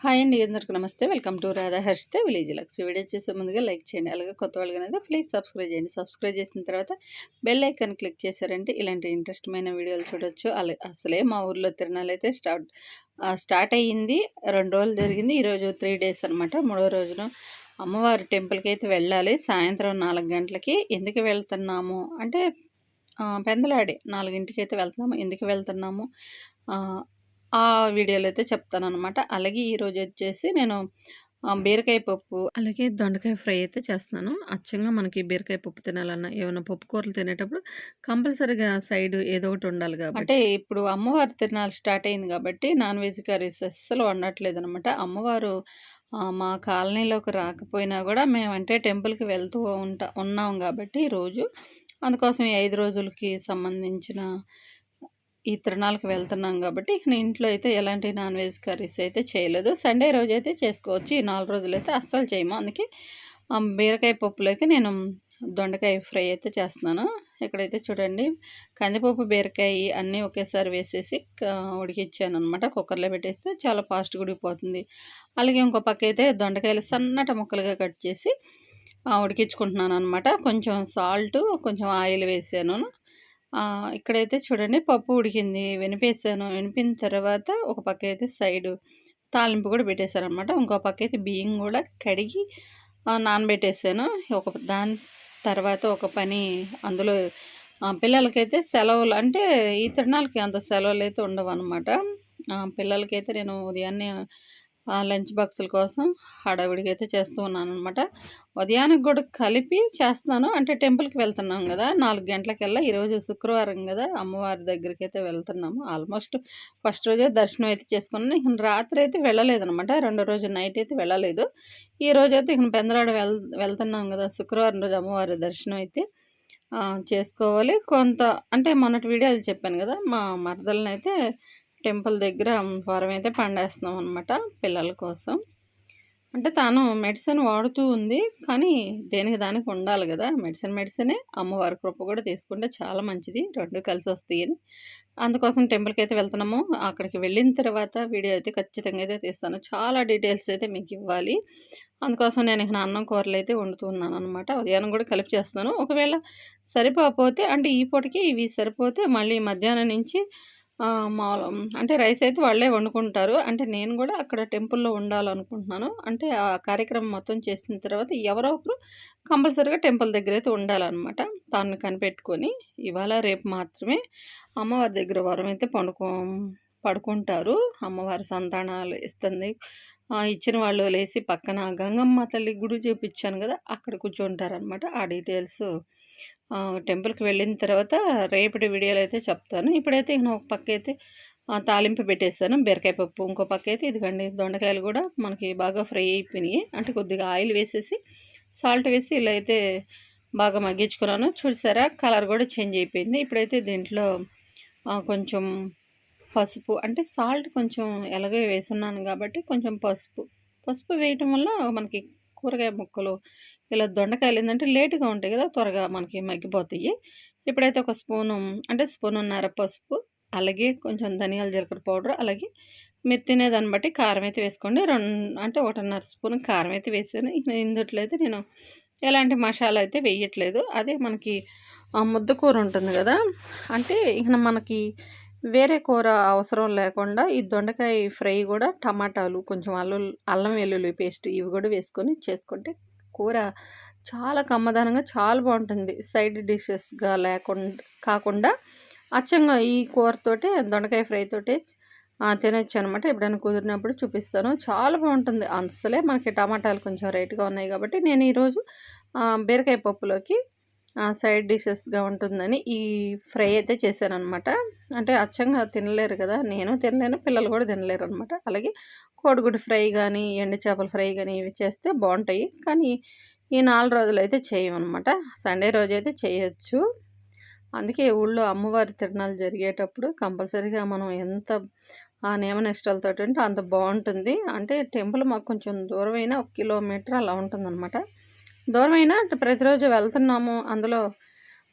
Hi అండి అందరికీ నమస్తే. Welcome to Radha Harshita village lux video. చేసే ముందుగా లైక్ చేయండి అలాగే కొత్త వాళ్ళకి ప్లీజ్ సబ్స్క్రైబ్ చేయండి. సబ్స్క్రైబ్ చేసిన తర్వాత బెల్ ఐకాన్ క్లిక్ చేశారంటే ఇలాంటి ఇంట్రెస్టమైన వీడియోలు చూడొచ్చు. అలాగే అసలే మా ఊర్లో తిరణాలు అయితే స్టార్ట్ స్టార్ట్ అయ్యింది. రెండు రోజులు జరిగింది. ఈరోజు త్రీ డేస్ అనమాట మూడో రోజున అమ్మవారి టెంపుల్కి అయితే వెళ్ళాలి. సాయంత్రం నాలుగు గంటలకి. ఎందుకు వెళ్తున్నాము? అంటే పెందలాడి నాలుగింటికి అయితే వెళ్తున్నాము. ఎందుకు వెళ్తున్నాము? ఆ వీడియోలో అయితే చెప్తాననమాట అలాగే ఈరోజు వచ్చేసి నేను బీరకాయ పప్పు అలాగే దొండకాయ ఫ్రై అయితే చేస్తున్నాను. అచ్చంగా మనకి బీరకాయ పప్పు తినాలన్నా ఏమైనా పప్పు కూరలు తినేటప్పుడు కంపల్సరీగా సైడ్ ఏదో ఒకటి ఉండాలి కాబట్టి. అంటే ఇప్పుడు అమ్మవారి తిరణాలు స్టార్ట్ అయింది కాబట్టి నాన్ వెజ్ కర్రీస్ అస్సలు వండట్లేదు అనమాట అమ్మవారు మా కాలనీలోకి రాకపోయినా కూడా మేమంటే టెంపుల్కి వెళ్తూ ఉంటా ఉన్నాం కాబట్టి రోజు. అందుకోసం ఈ ఐదు రోజులకి సంబంధించిన ఈ తిరణాలకు వెళ్తున్నాం కాబట్టి నేను ఇంట్లో అయితే ఎలాంటి నాన్ వెజ్ కర్రీస్ అయితే చేయలేదు. సండే రోజు అయితే చేసుకోవచ్చు. ఈ నాలుగు రోజులు అయితే అస్సలు చేయము. అందుకే బీరకాయ పప్పులు అయితే నేను దొండకాయ ఫ్రై అయితే చేస్తున్నాను. ఇక్కడైతే చూడండి కందిపప్పు బీరకాయ అన్నీ ఒకేసారి వేసేసి ఉడికిచ్చాను అనమాట కుక్కర్లో పెట్టేస్తే చాలా ఫాస్ట్గా ఉడికిపోతుంది. అలాగే ఇంకో పక్క అయితే దొండకాయలు సన్నట ముక్కలుగా కట్ చేసి ఉడికించుకుంటున్నాను అనమాట కొంచెం సాల్ట్ కొంచెం ఆయిల్ వేసాను. ఇక్కడైతే చూడండి పప్పు ఉడికింది. వినిపేసాను వినిపిన తర్వాత ఒక పక్క అయితే సైడు తాలింపు కూడా పెట్టేశారనమాట. ఇంకో పక్క అయితే బియ్యం కూడా కడిగి నానబెట్టేసాను ఒక దాని తర్వాత ఒక పని అందులో పిల్లలకైతే సెలవులు అంటే ఈ తిరణాలకి అంత సెలవులు అయితే ఉండవు అనమాట పిల్లలకైతే నేను ఉదయాన్నే లంచ్ బాక్సుల కోసం హడావిడిగా అయితే చేస్తూ ఉన్నాను అనమాట ఉదయానికి కూడా కలిపి చేస్తున్నాను. అంటే టెంపుల్కి వెళ్తున్నాం కదా నాలుగు గంటలకెల్లా ఈరోజు శుక్రవారం కదా అమ్మవారి దగ్గరికి అయితే వెళ్తున్నాము. ఆల్మోస్ట్ ఫస్ట్ రోజే దర్శనం అయితే చేసుకున్నాను. ఇక రాత్రి అయితే వెళ్ళలేదనమాట రెండో రోజు నైట్ అయితే వెళ్ళలేదు. ఈ రోజు అయితే ఇక పెందలాడ వెళ్ వెళ్తున్నాం కదా శుక్రవారం రోజు అమ్మవారి దర్శనం అయితే చేసుకోవాలి. కొంత అంటే మొన్నటి వీడియోలు చెప్పాను కదా మా మరదలను అయితే టెంపుల్ దగ్గర వారం అయితే పండేస్తున్నాం అనమాట పిల్లల కోసం. అంటే తాను మెడిసిన్ వాడుతూ ఉంది కానీ దేనికి దానికి ఉండాలి కదా. మెడిసిన్ మెడిసినే అమ్మవారి కృప కూడా తీసుకుంటే చాలా మంచిది. రెండు కలిసి వస్తాయి అని. అందుకోసం టెంపుల్కి అయితే వెళ్తున్నాము. అక్కడికి వెళ్ళిన తర్వాత వీడియో అయితే ఖచ్చితంగా అయితే తీస్తాను. చాలా డీటెయిల్స్ అయితే మీకు ఇవ్వాలి. అందుకోసం నేను ఇక అన్నం కూరలు అయితే వండుతున్నాను అనమాట ఉదయాన్నం కూడా కలిపి చేస్తాను ఒకవేళ సరిపోకపోతే అంటే ఈ పూటకి ఇవి సరిపోతే మళ్ళీ మధ్యాహ్నం నుంచి మామూలు అంటే రైస్ అయితే వాళ్ళే వండుకుంటారు. అంటే నేను కూడా అక్కడ టెంపుల్లో ఉండాలనుకుంటున్నాను. అంటే ఆ కార్యక్రమం మొత్తం చేసిన తర్వాత ఎవరో ఒకరు కంపల్సరీగా టెంపుల్ దగ్గర అయితే ఉండాలన్నమాట. తాను కనిపెట్టుకొని ఇవాళ రేపు మాత్రమే అమ్మవారి దగ్గర వరం అయితే పండుకో పడుకుంటారు. అమ్మవారి సంతానాలు ఇస్తుంది. ఇచ్చిన వాళ్ళు లేచి పక్కన గంగమ్మ తల్లి గుడి చూపించాను కదా అక్కడ కూర్చుంటారనమాట ఆ డీటెయిల్స్ టెంపుల్కి వెళ్ళిన తర్వాత రేపటి వీడియోలో అయితే చెప్తాను. ఇప్పుడైతే నేను ఒక పక్క అయితే తాలింపు పెట్టేస్తాను. బీరకాయ పప్పు ఇంకో పక్క అయితే ఇదిగండి దొండకాయలు కూడా మనకి బాగా ఫ్రై అయిపోయినాయి. అంటే కొద్దిగా ఆయిల్ వేసేసి సాల్ట్ వేసి ఇలా అయితే బాగా మగ్గించుకున్నాను. చూసారా? కలర్ కూడా చేంజ్ అయిపోయింది. ఇప్పుడైతే దీంట్లో కొంచెం పసుపు అంటే సాల్ట్ కొంచెం ఎలాగో వేసున్నాను కాబట్టి కొంచెం పసుపు. పసుపు వేయటం వల్ల మనకి కూరగాయ ముక్కలు ఇలా దొండకాయలు ఏంటంటే లేటుగా ఉంటాయి కదా త్వరగా మనకి మగ్గిపోతాయి. ఇప్పుడైతే ఒక స్పూను అంటే స్పూన్ ఉన్నర పసుపు అలాగే కొంచెం ధనియాల జీలకర్ర పౌడర్ అలాగే మీరు తినేదాన్ని బట్టి కారం అయితే వేసుకోండి. రెండు అంటే ఒకటిన్నర స్పూన్ కారం అయితే వేసాను. ఇందుట్లో అయితే నేను ఎలాంటి మసాలా అయితే వేయట్లేదు. అదే మనకి ముద్ద కూర ఉంటుంది కదా అంటే ఇక మనకి వేరే కూర అవసరం లేకుండా ఈ దొండకాయ ఫ్రై కూడా టమాటాలు కొంచెం అల్లు అల్లం వెల్లుల్లి పేస్ట్ ఇవి కూడా వేసుకొని చేసుకుంటే కూర చాలా కమ్మదనంగా చాలా బాగుంటుంది. సైడ్ డిషెస్గా లేకుండా కాకుండా అచ్చంగా ఈ కూరతోటి దొండకాయ ఫ్రై తోటి తినొచ్చు అనమాట ఎప్పుడైనా కుదిరినప్పుడు చూపిస్తాను. చాలా బాగుంటుంది. అసలే మనకి టమాటాలు కొంచెం రేటుగా ఉన్నాయి కాబట్టి నేను ఈరోజు బీరకాయ పప్పులోకి సైడ్ డిషెస్గా ఉంటుందని ఈ ఫ్రై అయితే చేశాను అనమాట అంటే అచ్చంగా తినలేరు కదా నేను తినలేను పిల్లలు కూడా తినలేరు అనమాట అలాగే కోడిగుడ్డు ఫ్రై కానీ ఎండు చేపల ఫ్రై కానీ ఇవి చేస్తే బాగుంటాయి. కానీ ఈ నాలుగు రోజులు అయితే చేయమన్నమాట. సండే రోజు అయితే చేయొచ్చు. అందుకే ఊళ్ళో అమ్మవారి తిరణాలు జరిగేటప్పుడు కంపల్సరీగా మనం ఎంత ఆ నియమ నిష్టలతో ఉంటే అంత బాగుంటుంది. అంటే టెంపుల్ మాకు కొంచెం దూరమైన ఒక కిలోమీటర్ అలా ఉంటుందన్నమాట. దూరమైన ప్రతిరోజు వెళ్తున్నాము. అందులో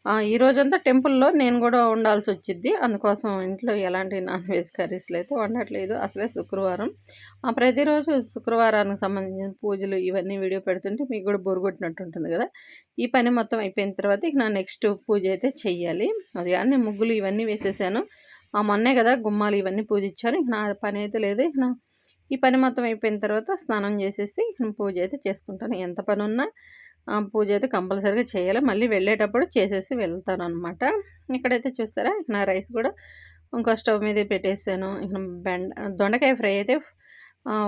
ఈ రోజంతా టెంపుల్లో నేను కూడా ఉండాల్సి వచ్చింది అందుకోసం ఇంట్లో ఎలాంటి నాన్ వెజ్ కర్రీస్లు అయితే వండట్లేదు. అసలే శుక్రవారం. ఆ, ప్రతిరోజు శుక్రవారానికి సంబంధించిన పూజలు ఇవన్నీ వీడియో పెడుతుంటే మీకు కూడా బోరు కొట్టినట్టు ఉంటుంది కదా. ఈ పని మొత్తం అయిపోయిన తర్వాత ఇక నా నెక్స్ట్ పూజ అయితే చెయ్యాలి. అది అన్ని ముగ్గులు ఇవన్నీ వేసేసాను. ఆ మొన్నే కదా గుమ్మాలు ఇవన్నీ పూజించాను. ఇక నా పని అయితే లేదు. ఇక నా ఈ పని మొత్తం అయిపోయిన తర్వాత స్నానం చేసేసి పూజ అయితే చేసుకుంటాను. ఎంత పని ఉన్నా పూజ అయితే కంపల్సరీగా చేయాలి. మళ్ళీ వెళ్ళేటప్పుడు చేసేసి వెళ్తాను అనమాట ఇక్కడైతే చూస్తారా? ఇక నా రైస్ కూడా ఇంకో స్టవ్ మీద పెట్టేసాను. ఇక బెండ దొండకాయ ఫ్రై అయితే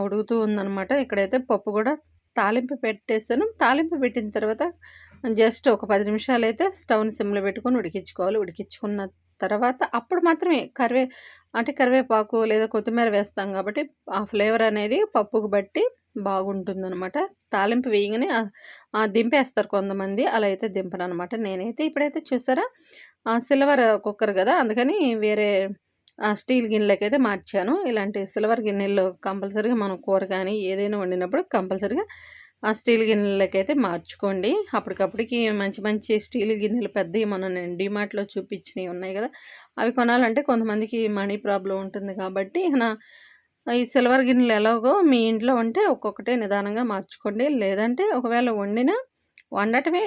ఉడుకుతూ ఉందన్నమాట. ఇక్కడైతే పప్పు కూడా తాలింపు పెట్టేసాను. తాలింపు పెట్టిన తర్వాత జస్ట్ ఒక పది నిమిషాలు అయితే స్టవ్ని సిమ్లో పెట్టుకొని ఉడికించుకోవాలి. ఉడికించుకున్న తర్వాత అప్పుడు మాత్రమే కరివే అంటే కరివేపాకు లేదా కొత్తిమీర వేస్తాం కాబట్టి ఆ ఫ్లేవర్ అనేది పప్పుకు బట్టి బాగుంటుందన్నమాట. తాలింపు వేయగానే ఆ- దింపేస్తారు కొంతమంది. అలా అయితే దింపను అనమాట నేనైతే ఇప్పుడైతే చూసారా? ఆ సిల్వర్ కుక్కర్ కదా అందుకని వేరే ఆ స్టీల్ గిన్నెలకైతే మార్చాను. ఇలాంటి సిల్వర్ గిన్నెల్లో కంపల్సరీగా మనం కూర కానీ ఏదైనా వండినప్పుడు కంపల్సరీగా ఆ స్టీల్ గిన్నెలకైతే మార్చుకోండి. అప్పటికప్పటికి మంచి మంచి స్టీల్ గిన్నెలు పెద్దవి మనం నేను డిమార్ట్లో చూపించినవి ఉన్నాయి కదా అవి కొనాలంటే కొంతమందికి మనీ ప్రాబ్లం ఉంటుంది కాబట్టి నా ఈ సిల్వర్ గిన్నెలు ఎలాగో మీ ఇంట్లో ఉంటే ఒక్కొక్కటే నిదానంగా మార్చుకోండి. లేదంటే ఒకవేళ వండినా వండటమే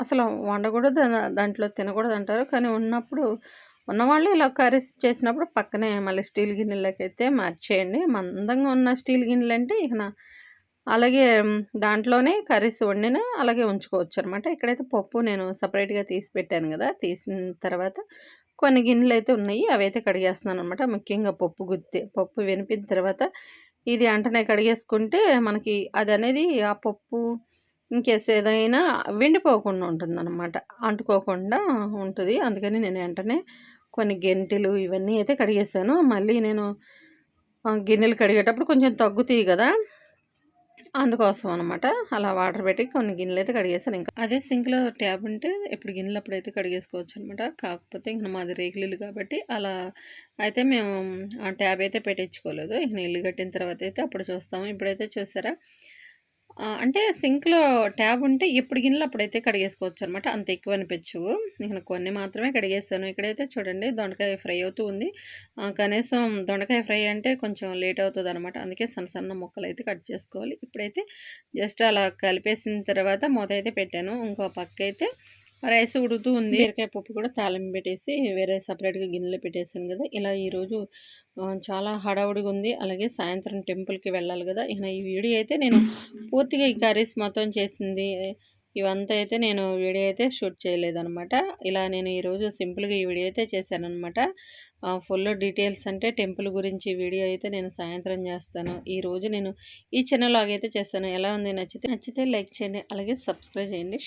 అసలు వండకూడదు దాంట్లో తినకూడదు అంటారు. కానీ ఉన్నప్పుడు ఉన్నవాళ్ళు ఇలా కర్రీస్ చేసినప్పుడు పక్కనే మళ్ళీ స్టీల్ గిన్నెలకైతే మార్చేయండి. మందంగా ఉన్న స్టీల్ గిన్నెలు అంటే ఇక అలాగే దాంట్లోనే కర్రీస్ వండిన అలాగే ఉంచుకోవచ్చు అనమాట ఇక్కడైతే పప్పు నేను సపరేట్గా తీసి పెట్టాను కదా తీసిన తర్వాత కొన్ని గిన్నెలు అయితే ఉన్నాయి. అవి అయితే కడిగేస్తున్నాను అనమాట ముఖ్యంగా పప్పు గుత్తి. పప్పు వెనిపిన తర్వాత ఇది అంటనే కడిగేసుకుంటే మనకి అది అనేది ఆ పప్పు ఇంకేస్ ఏదైనా వెండిపోకుండా ఉంటుందన్నమాట. అంటుకోకుండా ఉంటుంది. అందుకని నేను వెంటనే కొన్ని గెంటెలు ఇవన్నీ అయితే కడిగేసాను. మళ్ళీ నేను ఆ, గిన్నెలు కడిగేటప్పుడు కొంచెం తగ్గుతాయి కదా. అందుకోసం అనమాట అలా వాటర్ పెట్టి కొన్ని గిన్నెలు అయితే కడిగేసాను ఇంకా అదే సింక్లో ట్యాబ్ ఉంటే ఇప్పుడు గిన్నెలు అప్పుడైతే కడిగేసుకోవచ్చు అనమాట కాకపోతే ఇంకా మాది రేకులు కాబట్టి అలా అయితే మేము ఆ ట్యాబ్ అయితే పెట్టించుకోలేదు. ఇక ఇల్లు కట్టిన తర్వాత అయితే అప్పుడు చూస్తాము. ఇప్పుడైతే చూసారా? అంటే సింక్లో ట్యాబ్ ఉంటే ఎప్పుడు గిన్నెలు అప్పుడైతే కడిగేసుకోవచ్చు అనమాట అంత ఎక్కువ అనిపించవు. నేను కొన్ని మాత్రమే కడిగేస్తాను ఇక్కడైతే చూడండి దొండకాయ ఫ్రై అవుతూ ఉంది. కనీసం దొండకాయ ఫ్రై అంటే కొంచెం లేట్ అవుతుంది అనమాట అందుకే సన్న సన్న ముక్కలు అయితే కట్ చేసుకోవాలి. ఇప్పుడైతే జస్ట్ అలా కలిపేసిన తర్వాత మూత అయితే పెట్టాను. ఇంకో పక్క అయితే రైస్ ఉడుతూ ఉంది. బీరకాయ పప్పు కూడా తాళం పెట్టేసి వేరే సపరేట్గా గిన్నెలో పెట్టేసాను కదా. ఇలా ఈరోజు చాలా హడావుడిగా ఉంది. అలాగే సాయంత్రం టెంపుల్కి వెళ్ళాలి కదా. ఇక ఈ వీడియో అయితే నేను పూర్తిగా ఈ కర్రీస్ మొత్తం చేసింది. ఇవంతా అయితే నేను వీడియో అయితే షూట్ చేయలేదనమాట ఇలా నేను ఈరోజు సింపుల్గా ఈ వీడియో అయితే చేశానమాట ఫుల్ డీటెయిల్స్ అంటే టెంపుల్ గురించి వీడియో అయితే నేను సాయంత్రం చేస్తాను. ఈ రోజు నేను ఈ ఛానల్ అయితే చేస్తాను. ఎలా ఉంది నచ్చితే నచ్చితే లైక్ చేయండి. అలాగే సబ్స్క్రైబ్ చేయండి.